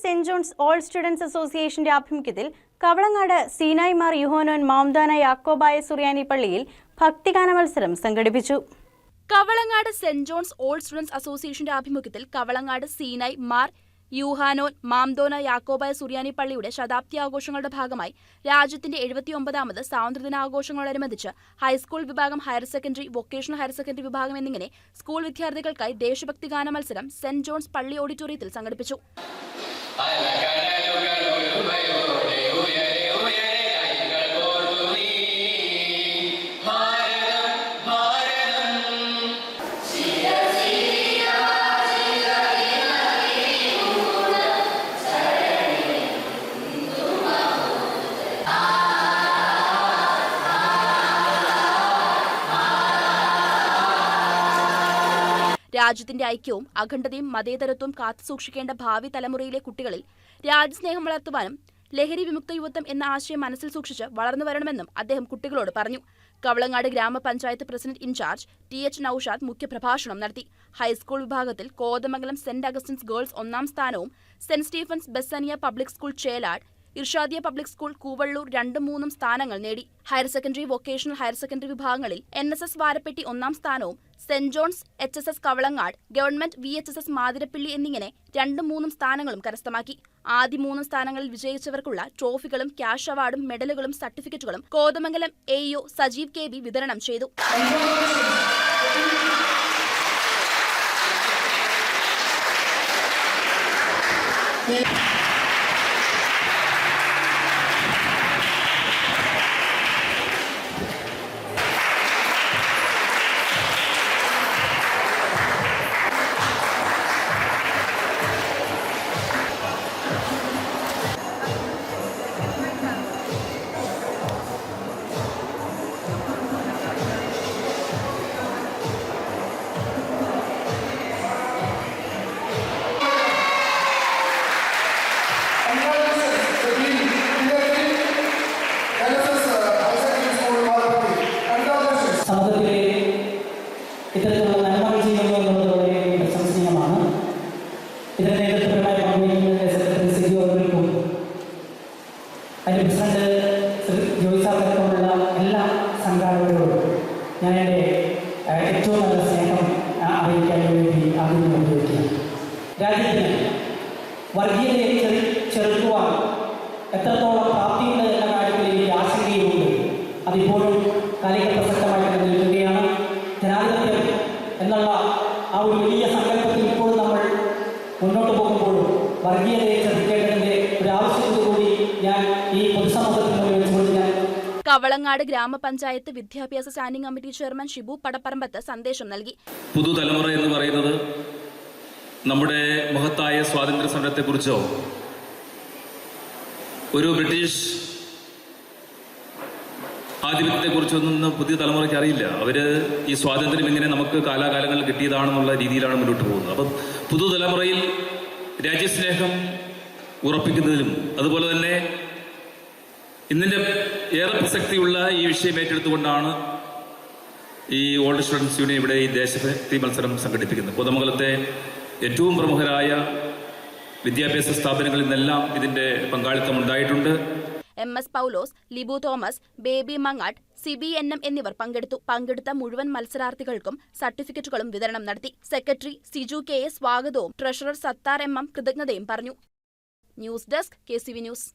Saint John's all students അസോസിയേഷന്റെ ആഭിമുഖ്യത്തിൽ കവളങ്ങാട് സീനായിമാർ യുഹോനോൻ മാംദാന യാക്കോബായ സുറിയാനി പള്ളിയിൽ ഭക്തിഗാന മത്സരം സംഘടിപ്പിച്ചു. Kavalangad saint John's all students അസോസിയേഷന്റെ ആഭിമുഖ്യത്തിൽ കവളങ്ങാട് സീനായ് മാർ യൂഹാനോൻ മാംദോന യാക്കോബായ സുറിയാനി പള്ളിയുടെ ശതാബ്ദി ആഘോഷങ്ങളുടെ ഭാഗമായി രാജ്യത്തിന്റെ എഴുപത്തിയൊമ്പതാമത് സ്വാതന്ത്ര്യദിനാഘോഷങ്ങളോടനുബന്ധിച്ച് ഹൈസ്കൂൾ വിഭാഗം higher secondary vocational higher secondary വിഭാഗം എന്നിങ്ങനെ സ്കൂൾ വിദ്യാർത്ഥികൾക്കായി ദേശഭക്തി ഗാന മത്സരം സെന്റ് ജോൺസ് പള്ളി ഓഡിറ്റോറിയത്തിൽ സംഘടിപ്പിച്ചു. Hi, America. രാജ്യത്തിന്റെ ഐക്യവും അഖണ്ഡതയും മതേതരത്വവും കാത്തുസൂക്ഷിക്കേണ്ട ഭാവി തലമുറയിലെ കുട്ടികളിൽ രാജ്യസ്നേഹം വളർത്തുവാനും ലഹരി വിമുക്ത യുവത്വം എന്ന ആശയം മനസ്സിൽ സൂക്ഷിച്ച് വളർന്നു വരണമെന്നും അദ്ദേഹം കുട്ടികളോട് പറഞ്ഞു. Kavalangad grama panchayat president in charge T H Noushad മുഖ്യപ്രഭാഷണം നടത്തി. ഹൈസ്കൂൾ വിഭാഗത്തിൽ കോതമംഗലം സെന്റ് അഗസ്റ്റിൻസ് ഗേൾസ് ഒന്നാം സ്ഥാനവും saint Stephen's Bethania public school Chelad Irshadiya public school Koovalloor രണ്ടും മൂന്നും സ്ഥാനങ്ങൾ നേടി. Higher secondary vocational higher secondary വിഭാഗങ്ങളിൽ എൻ എസ് എസ് വാരപ്പെട്ടി ഒന്നാം സ്ഥാനവും saint John's H S S Kavalangad government V H S S Mathirappilly എന്നിങ്ങനെ രണ്ടും മൂന്നും സ്ഥാനങ്ങളും കരസ്ഥമാക്കി. ആദ്യ മൂന്ന് സ്ഥാനങ്ങളിൽ വിജയിച്ചവർക്കുള്ള ട്രോഫികളും ക്യാഷ് അവാർഡും മെഡലുകളും സർട്ടിഫിക്കറ്റുകളും കോതമംഗലം എ സജീവ് കെ വിതരണം ചെയ്തു. ഇത്തരത്തിലുള്ള നന്മകൾ ചെയ്യുന്നു എന്നുള്ളത് വളരെ പ്രശംസനീയമാണ്. ഇതിന് നേതൃത്വമായി പങ്കുവയ്ക്കുന്നതിന് സെക്രട്ടറി സിജി അവർക്കും അതിന്റെ പ്രസിഡന്റ് ജോയിസ് എല്ലാ സംഘാടകരോടും ഞാൻ ഏറ്റവും നല്ല സ്നേഹം അറിയിക്കാൻ വേണ്ടി ആദ്യം ഉപയോഗിക്കുക രാജ്യത്തിന് വർഗീയതയെ ചെറു ചെറുക്കുവാൻ എത്രത്തോളം എന്നുള്ള ആ ഒരു വലിയ സങ്കല്പത്തിൽ ഇപ്പോൾ നമ്മൾ മുന്നോട്ട് പോകുമ്പോഴും വർഗീയതയെ ശ്രദ്ധിക്കേണ്ടതിന്റെ ഒരു ആവശ്യത്തോടുകൂടി ഞാൻ ഈ പൊതുസമൂഹത്തിൽ മുന്നിൽ വെച്ചുകൊണ്ട് ഞാൻ കവളങ്ങാട് ഗ്രാമപഞ്ചായത്ത് വിദ്യാഭ്യാസ standing committee chairman Shibu Padapparambath സന്ദേശം നൽകി. പുതുതലമുറ എന്ന് പറയുന്നത് നമ്മുടെ മഹത്തായ സ്വാതന്ത്ര്യ സമരത്തെക്കുറിച്ചോ ഒരു ബ്രിട്ടീഷ് ആധിപത്യത്തെക്കുറിച്ചൊന്നും പുതിയ തലമുറയ്ക്ക് അറിയില്ല. അവർ ഈ സ്വാതന്ത്ര്യം ഇങ്ങനെ നമുക്ക് കാലാകാലങ്ങളിൽ കിട്ടിയതാണെന്നുള്ള രീതിയിലാണ് മുന്നോട്ട് പോകുന്നത്. അപ്പം പുതുതലമുറയിൽ രാജ്യസ്നേഹം ഉറപ്പിക്കുന്നതിലും അതുപോലെ തന്നെ ഇന്നിന്റെ ഏറെ പ്രസക്തിയുള്ള ഈ വിഷയം ഏറ്റെടുത്തുകൊണ്ടാണ് ഈ ഓൾഡ് സ്റ്റുഡൻസ് യൂണിയൻ ഇവിടെ ഈ ദേശഭക്തി മത്സരം സംഘടിപ്പിക്കുന്നത്. കോതമംഗലത്തെ ഏറ്റവും പ്രമുഖരായ വിദ്യാഭ്യാസ സ്ഥാപനങ്ങളിൽ നിന്നെല്ലാം ഇതിന്റെ പങ്കാളിത്തം ഉണ്ടായിട്ടുണ്ട്. M S Paulose Libu Thomas Baby Mangattu Sibi N M എന്നിവർ പങ്കെടുത്തു. പങ്കെടുത്ത മുഴുവൻ മത്സരാർത്ഥികൾക്കും സർട്ടിഫിക്കറ്റുകളും വിതരണം നടത്തി. സെക്രട്ടറി സിജു കെ എ സ്വാഗതവും ട്രഷറർ സത്താർ എം എം കൃതജ്ഞതയും പറഞ്ഞു. News desk K news.